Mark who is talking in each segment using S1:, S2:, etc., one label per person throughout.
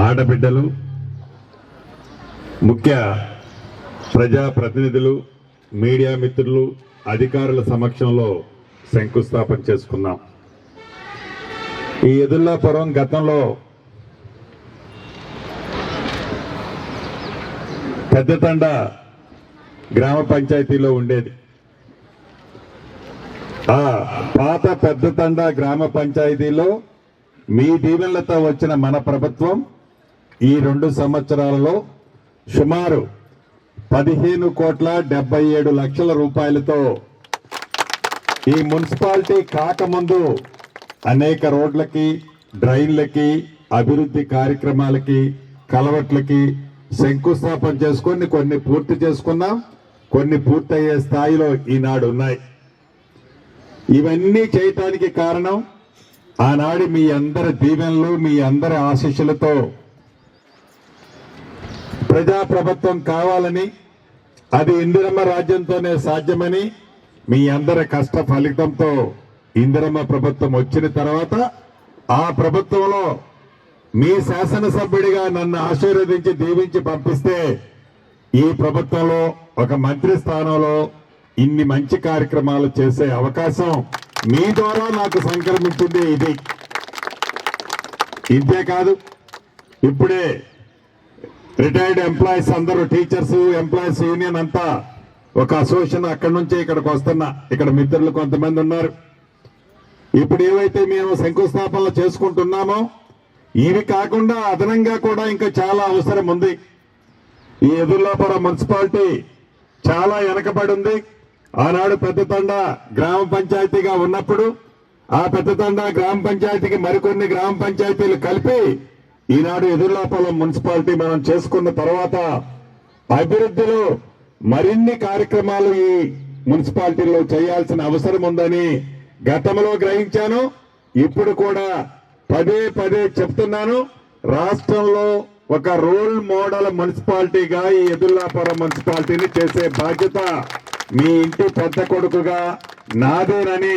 S1: ఆడబిడ్డలు ముఖ్య ప్రజా ప్రతినిధులు మీడియా మిత్రులు అధికారుల సమక్షంలో శంకుస్థాపన చేసుకున్నాం. ఈ ఎదుల్లాపురం గతంలో పెద్దతండ గ్రామ పంచాయతీలో ఉండేది. ఆ పాత పెద్దతండ గ్రామ పంచాయతీలో మీ దీవెనలతో వచ్చిన మన ప్రభుత్వం ఈ రెండు సంవత్సరాలలో సుమారు పదిహేను కోట్ల డెబ్బై ఏడు లక్షల రూపాయలతో ఈ మున్సిపాలిటీ కాకముందు అనేక రోడ్లకి డ్రైన్లకి అభివృద్ధి కార్యక్రమాలకి కలవట్లకి శంకుస్థాపన చేసుకొని కొన్ని పూర్తి చేసుకున్నాం. కొన్ని పూర్తయ్యే స్థాయిలో ఈనాడు ఉన్నాయి. ఇవన్నీ చేయటానికి కారణం ఆనాడు మీ అందరి దీవెనలు మీ అందరి ఆశీస్సులతో ప్రజాప్రభుత్వం కావాలని అది ఇందిరమ్మ రాజ్యంతోనే సాధ్యమని మీ అందరి కష్ట ఫలితంతో ఇందిరమ్మ ప్రభుత్వం వచ్చిన తర్వాత ఆ ప్రభుత్వంలో మీ శాసనసభ్యుడిగా నన్ను ఆశీర్వదించి దీవించి పంపిస్తే ఈ ప్రభుత్వంలో ఒక మంత్రి స్థానంలో ఇన్ని మంచి కార్యక్రమాలు చేసే అవకాశం మీ ద్వారా నాకు సంక్రమించింది ఇది. ఇంతే కాదు ఇప్పుడే రిటైర్డ్ ఎంప్లాయీస్ అందరూ టీచర్స్ ఎంప్లాయీస్ యూనియన్ అంతా ఒక అసోసియేషన్ అక్కడి నుంచి ఇక్కడికి వస్తున్నా ఇక్కడ మిత్రులు కొంతమంది ఉన్నారు. ఇప్పుడు ఏవైతే మేము శంకుస్థాపనలు చేసుకుంటున్నామో ఇవి కాకుండా అదనంగా కూడా ఇంకా చాలా అవసరం ఉంది. ఈ ఎదుర్లాపురం మున్సిపాలిటీ చాలా వెనకబడి ఉంది. ఆనాడు పెద్దతండ గ్రామ పంచాయతీగా ఉన్నప్పుడు ఆ పెద్దతండ గ్రామ పంచాయతీకి మరికొన్ని గ్రామ పంచాయతీలు కలిపి ఈనాడు ఎదుర్లాపురం మున్సిపాలిటీ మనం చేసుకున్న తర్వాత అభివృద్ధిలో మరిన్ని కార్యక్రమాలు ఈ మున్సిపాలిటీలో చేయాల్సిన అవసరం ఉందని గతంలో గ్రహించాను. ఇప్పుడు కూడా పదే పదే చెప్తున్నాను. రాష్ట్రంలో ఒక రోల్ మోడల్ మున్సిపాలిటీగా ఈ ఎదుర్లాపురం మున్సిపాలిటీని చేసే బాధ్యత మీ ఇంటి పెద్ద కొడుకుగా నాదేనని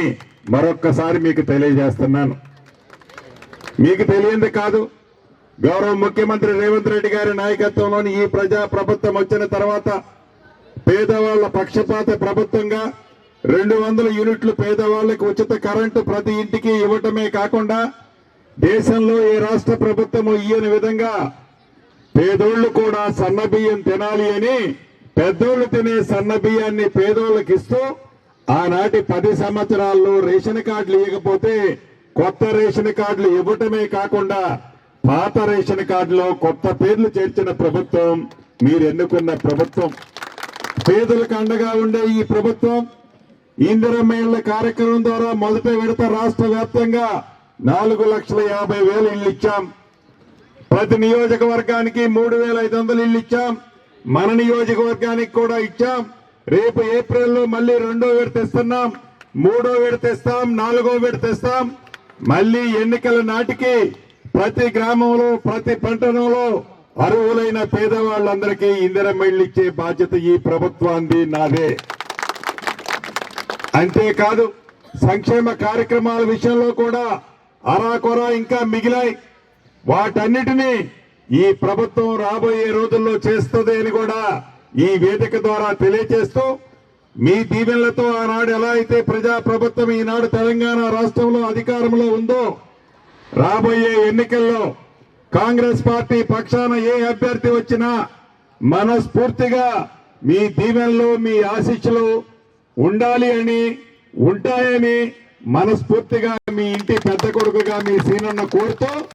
S1: మరొక్కసారి మీకు తెలియజేస్తున్నాను. మీకు తెలియంది కాదు. గౌరవ ముఖ్యమంత్రి రేవంత్ రెడ్డి గారి నాయకత్వంలోని ఈ ప్రజా ప్రభుత్వం వచ్చిన తర్వాత పేదవాళ్ళ పక్షపాత ప్రభుత్వంగా రెండు వందల యూనిట్లు పేదవాళ్ళకు ఉచిత కరెంటు ప్రతి ఇంటికి ఇవ్వటమే కాకుండా దేశంలో ఏ రాష్ట్ర ప్రభుత్వము ఇయ్యని విధంగా పేదోళ్ళు కూడా సన్న బియ్యం తినాలి అని పెద్దోళ్ళు తినే సన్న బియ్యాన్ని పేదోళ్ళకి ఇస్తూ ఆనాటి పది సంవత్సరాల్లో రేషన్ కార్డులు ఇవ్వకపోతే కొత్త రేషన్ కార్డులు ఇవ్వటమే కాకుండా పాత రేషన్ కార్డులో కొత్త పేర్లు చేర్చిన ప్రభుత్వం మీరు ఎన్నుకున్న ప్రభుత్వం. పేదలకు అండగా ఉండే ఈ ప్రభుత్వం ఇందిరమ్మ ఇళ్ళ కార్యక్రమం ద్వారా మొదట విడత రాష్ట్ర వ్యాప్తంగా నాలుగు లక్షల యాభై వేలు ఇల్లు ఇచ్చాం. ప్రతి నియోజకవర్గానికి మూడు వేల ఐదు వందలు ఇల్లు ఇచ్చాం. మన నియోజకవర్గానికి కూడా ఇచ్చాం. రేపు ఏప్రిల్లో మళ్ళీ రెండో విడత ఇస్తున్నాం. మూడో విడత ఇస్తాం. నాలుగో విడత ఇస్తాం. మళ్ళీ ఎన్నికల నాటికి ప్రతి గ్రామంలో ప్రతి పట్టణంలో అర్హులైన పేదవాళ్ళందరికీ ఇందిరం ఇళ్ళు ఇచ్చే బాధ్యత ఈ ప్రభుత్వాన్ని నాదే. అంతేకాదు సంక్షేమ కార్యక్రమాల విషయంలో కూడా అరాకొరా ఇంకా మిగిలాయి. వాటన్నిటినీ ఈ ప్రభుత్వం రాబోయే రోజుల్లో చేస్తుంది అని కూడా ఈ వేదిక ద్వారా తెలియజేస్తూ మీ దీవెనలతో ఆనాడు ఎలా అయితే ప్రజా ప్రభుత్వం ఈనాడు తెలంగాణ రాష్ట్రంలో అధికారంలో ఉందో రాబోయే ఎన్నికల్లో కాంగ్రెస్ పార్టీ పక్షాన ఏ అభ్యర్థి వచ్చినా మనస్ఫూర్తిగా మీ దీవెనలు మీ ఆశీస్సులు ఉండాలి అని ఉంటాయని మనస్ఫూర్తిగా మీ ఇంటి పెద్ద కొడుకుగా మీ సీనన్న కోరుతూ